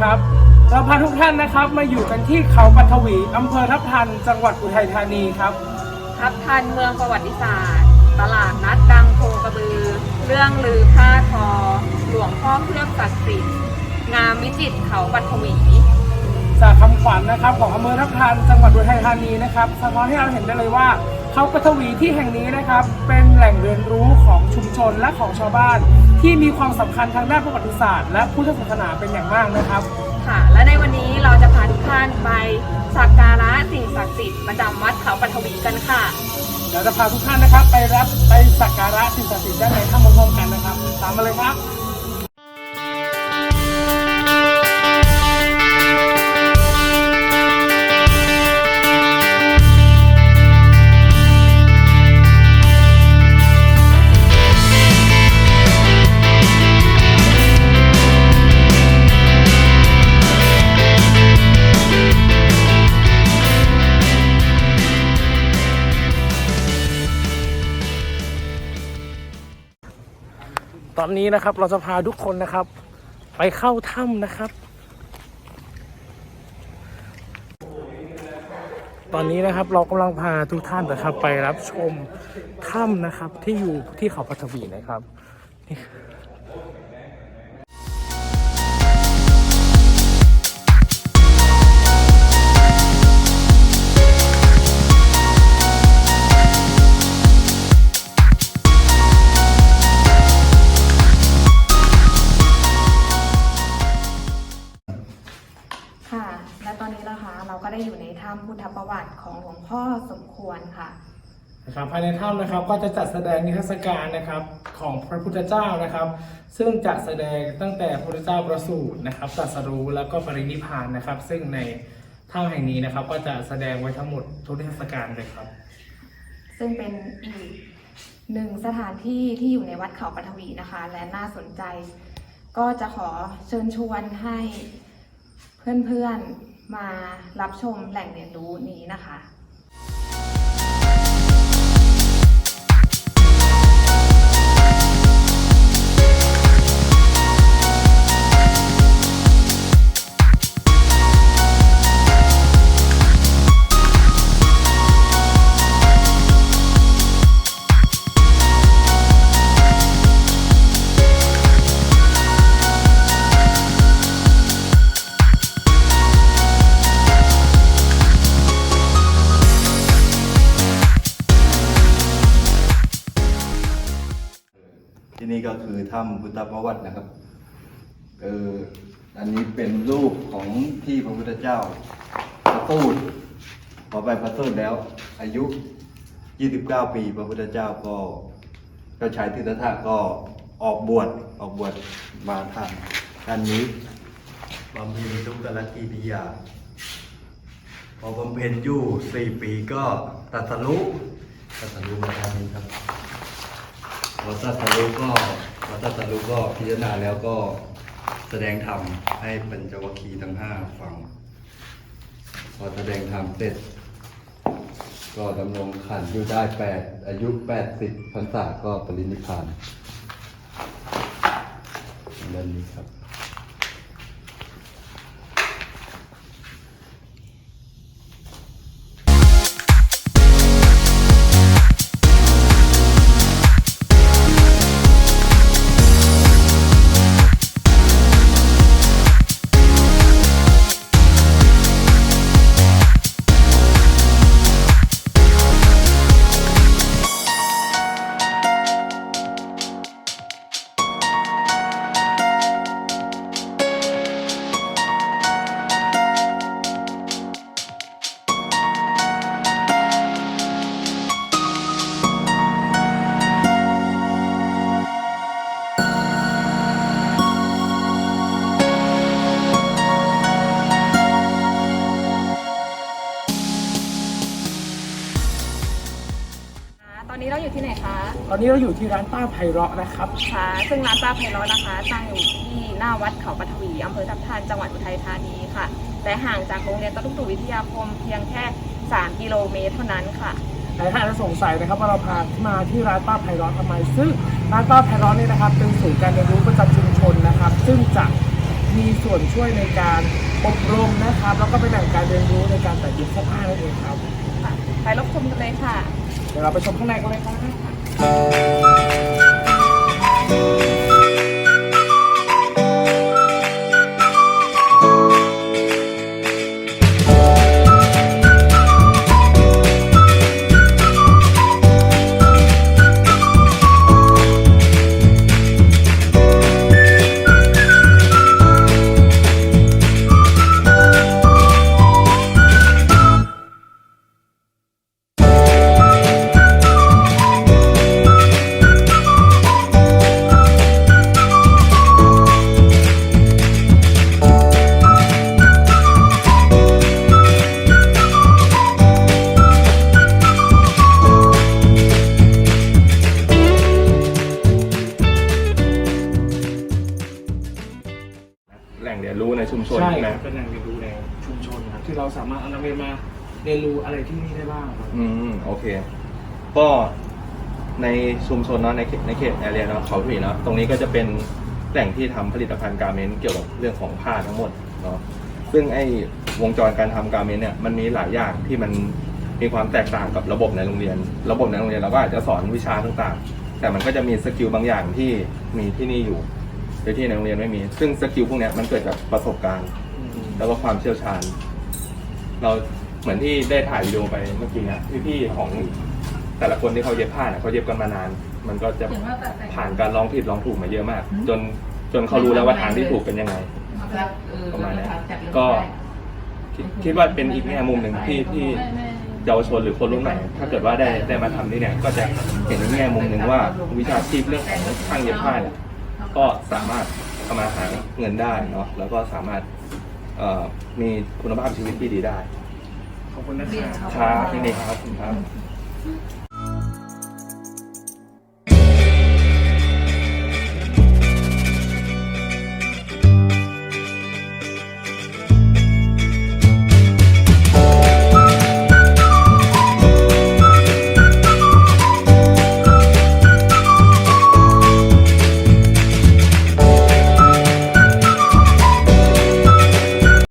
ครับ เราพาทุกท่านนะครับมาอยู่กันที่เขาปัทวีอำเภอทับทัน จังหวัดอุทัยธานีครับ ทับทันเมืองประวัติศาสตร์ ตลาดนัดดังโคกระบือ เรื่องลือผ้าทอ หลวงพ่อเคลือบศักดิ์สิทธิ์งามวิจิตรเขาปัทวี จากคำขวัญนะครับของอำเภอทับทัน จังหวัดอุทัยธานีนะครับสะท้อนให้เราเห็นได้เลยว่า เขาปัทวีที่แห่งนี้นะครับ เป็นแหล่งเรียนรู้ของชุมชนและของชาวบ้าน ที่มีความสำคัญทางด้านประวัติศาสตร์ และพุทธศาสนาเป็นอย่างมากนะครับค่ะ และในวันนี้เราจะพาทุกท่านไปสักการะสิ่งศักดิ์สิทธิ์ประจำวัดเขาปัทวีกันค่ะเดี๋ยวจะพาทุกท่านนะครับ ไปรับไปสักการะสิ่งศักดิ์สิทธิ์ด้านในถ้ำพร้อมๆกันนะครับ ตามมาเลยครับ ตอนนี้นะครับเราจะพาทุกคนนะครับ ไปเข้าถ้ำนะครับ ตอนนี้นะครับเรากำลังพาทุกท่านนะครับไปรับชมถ้ำนะครับที่อยู่ที่เขาปัทวีนะครับนี่ อยู่ในถ้ำพุทธประวัติของหลวงพ่อสมควรค่ะนะครับภายในถ้ำนะครับก็จะจัดแสดงนิทรรศการนะครับของพระพุทธเจ้านะครับ ซึ่งจะแสดงตั้งแต่พระพุทธเจ้าประสูตินะครับตรัสรู้แล้วก็ปรินิพพานนะครับ ซึ่งในถ้ำแห่งนี้นะครับก็จะแสดงไว้ทั้งหมดทุกนิทรรศการเลยครับ ซึ่งเป็นอีกหนึ่งสถานที่ที่อยู่ในวัดเขาปัทวีนะคะ และน่าสนใจ ก็จะขอเชิญชวนให้เพื่อนๆ มารับชมแหล่งเรียนรู้นี้นะคะ ที่นี่ก็คือถ้ำพุทธประวัตินะครับเอออันนี้เป็นรูปของที่พระพุทธเจ้าประสูติพอไปประสูติแล้ว อายุ 29 ปีพระพุทธเจ้าก็ก็ชายทิฏฐะก็ออกบวชออกบวชมาทางด้านนี้บำเพ็ญทุกขละกิริยา พอบำเพ็ญอยู่สี่ปีก็ตัสรู้ตรัสรู้มาทางนี้ครับ พอตรัสรู้ก็พอตรัสรู้ก็พิจารณาแล้วก็แสดงธรรมให้ปัญจวัคคีย์ทั้งห้าฟัง พอแสดงธรรมเสร็จ ก็ดำรงขันอยู่ได้แปดอายุแปดสิบพรรษาก็ปรินิพพานเรื่องนี้ครับ นนี้เราอยู่ที่ร้านป้าไพเราะนะครับ ค่ะ ซึ่งร้านป้าไพเราะนะคะตั้งอยู่ที่หน้าวัดเขาปัทวีอำเภอทับทันจังหวัดอุทัยธานีค่ะ แต่ห่างจากโรงเรียนตะลุกตู่วิทยาคมเพียงแค่ 3 กิโลเมตรเท่านั้นค่ะหลายท่านอาจจะสงสัยนะครับว่าเราพามาที่ร้านป้าไพเราะทำไม ซึ่งร้านป้าไพเราะนี่นะครับ เป็นศูนย์การเรียนรู้ประจำชุมชนนะครับ ซึ่งจะมีส่วนช่วยในการอบรมนะครับ แล้วก็เป็นแหล่งการเรียนรู้ในการตัดเย็บเสื้อผ้านั่นเองครับไปรับชมกันเลยค่ะ เดี๋ยวเราไปชมข้างในกันเลยครับ thank you แหล่งเรียนรู้ในชุมชนใช่ใช่ไหมครับเป็นแหล่งเรียนรู้ในชุมชนครับที่เราสามารถเอานักเรียนมาเรียนรู้อะไรที่นี่ได้บ้างครับ อืมโอเค ก็ในชุมชนเนาะในเขตในเขตแอเรียเนาะเขาถุยเนาะตรงนี้ก็จะเป็นแหล่งที่ทำผลิตภัณฑ์การเมนต์เกี่ยวกับเรื่องของผ้าทั้งหมดเนาะซึ่งไอ้วงจรการทำการเมนต์เนี่ยมันมีหลายอย่างที่มันมีความแตกต่างกับระบบในโรงเรียน ระบบในโรงเรียนเราก็อาจจะสอนวิชาต่างๆ แต่มันก็จะมีสกิลบางอย่างที่มีที่นี่อยู่ โดยที่ในโรงเรียนไม่มี ซึ่งสกิลพวกเนี้ยมันเกิดจากประสบการณ์ แล้วก็ความเชี่ยวชาญ เราเหมือนที่ได้ถ่ายวิดีโอไปเมื่อกี้นะพี่ๆของแต่ละคนที่เขาเย็บผ้าเนี่ยเขาเย็บกันมานาน มันก็จะผ่านการลองผิดลองถูกมาเยอะมาก จนจนเขารู้แล้วว่าทางที่ถูกเป็นยังไงประมาณเนี้ยก็คิดคิดว่าเป็นอีกแง่มุมหนึ่งที่ที่เยาวชนหรือคนรุ่นใหม่ถ้าเกิดว่าได้ได้มาทำที่เนี่ยก็จะเห็นอีกแง่มุมหนึ่งว่าวิชาชีพเรื่องของช่างเย็บผ้าเนี่ย ก็สามารถทำมาหาเงินได้เนาะแล้วก็สามารถเอ่อมีคุณภาพชีวิตที่ดีได้ขอบคุณนะครับครับนี่ครับขอบคุณครับ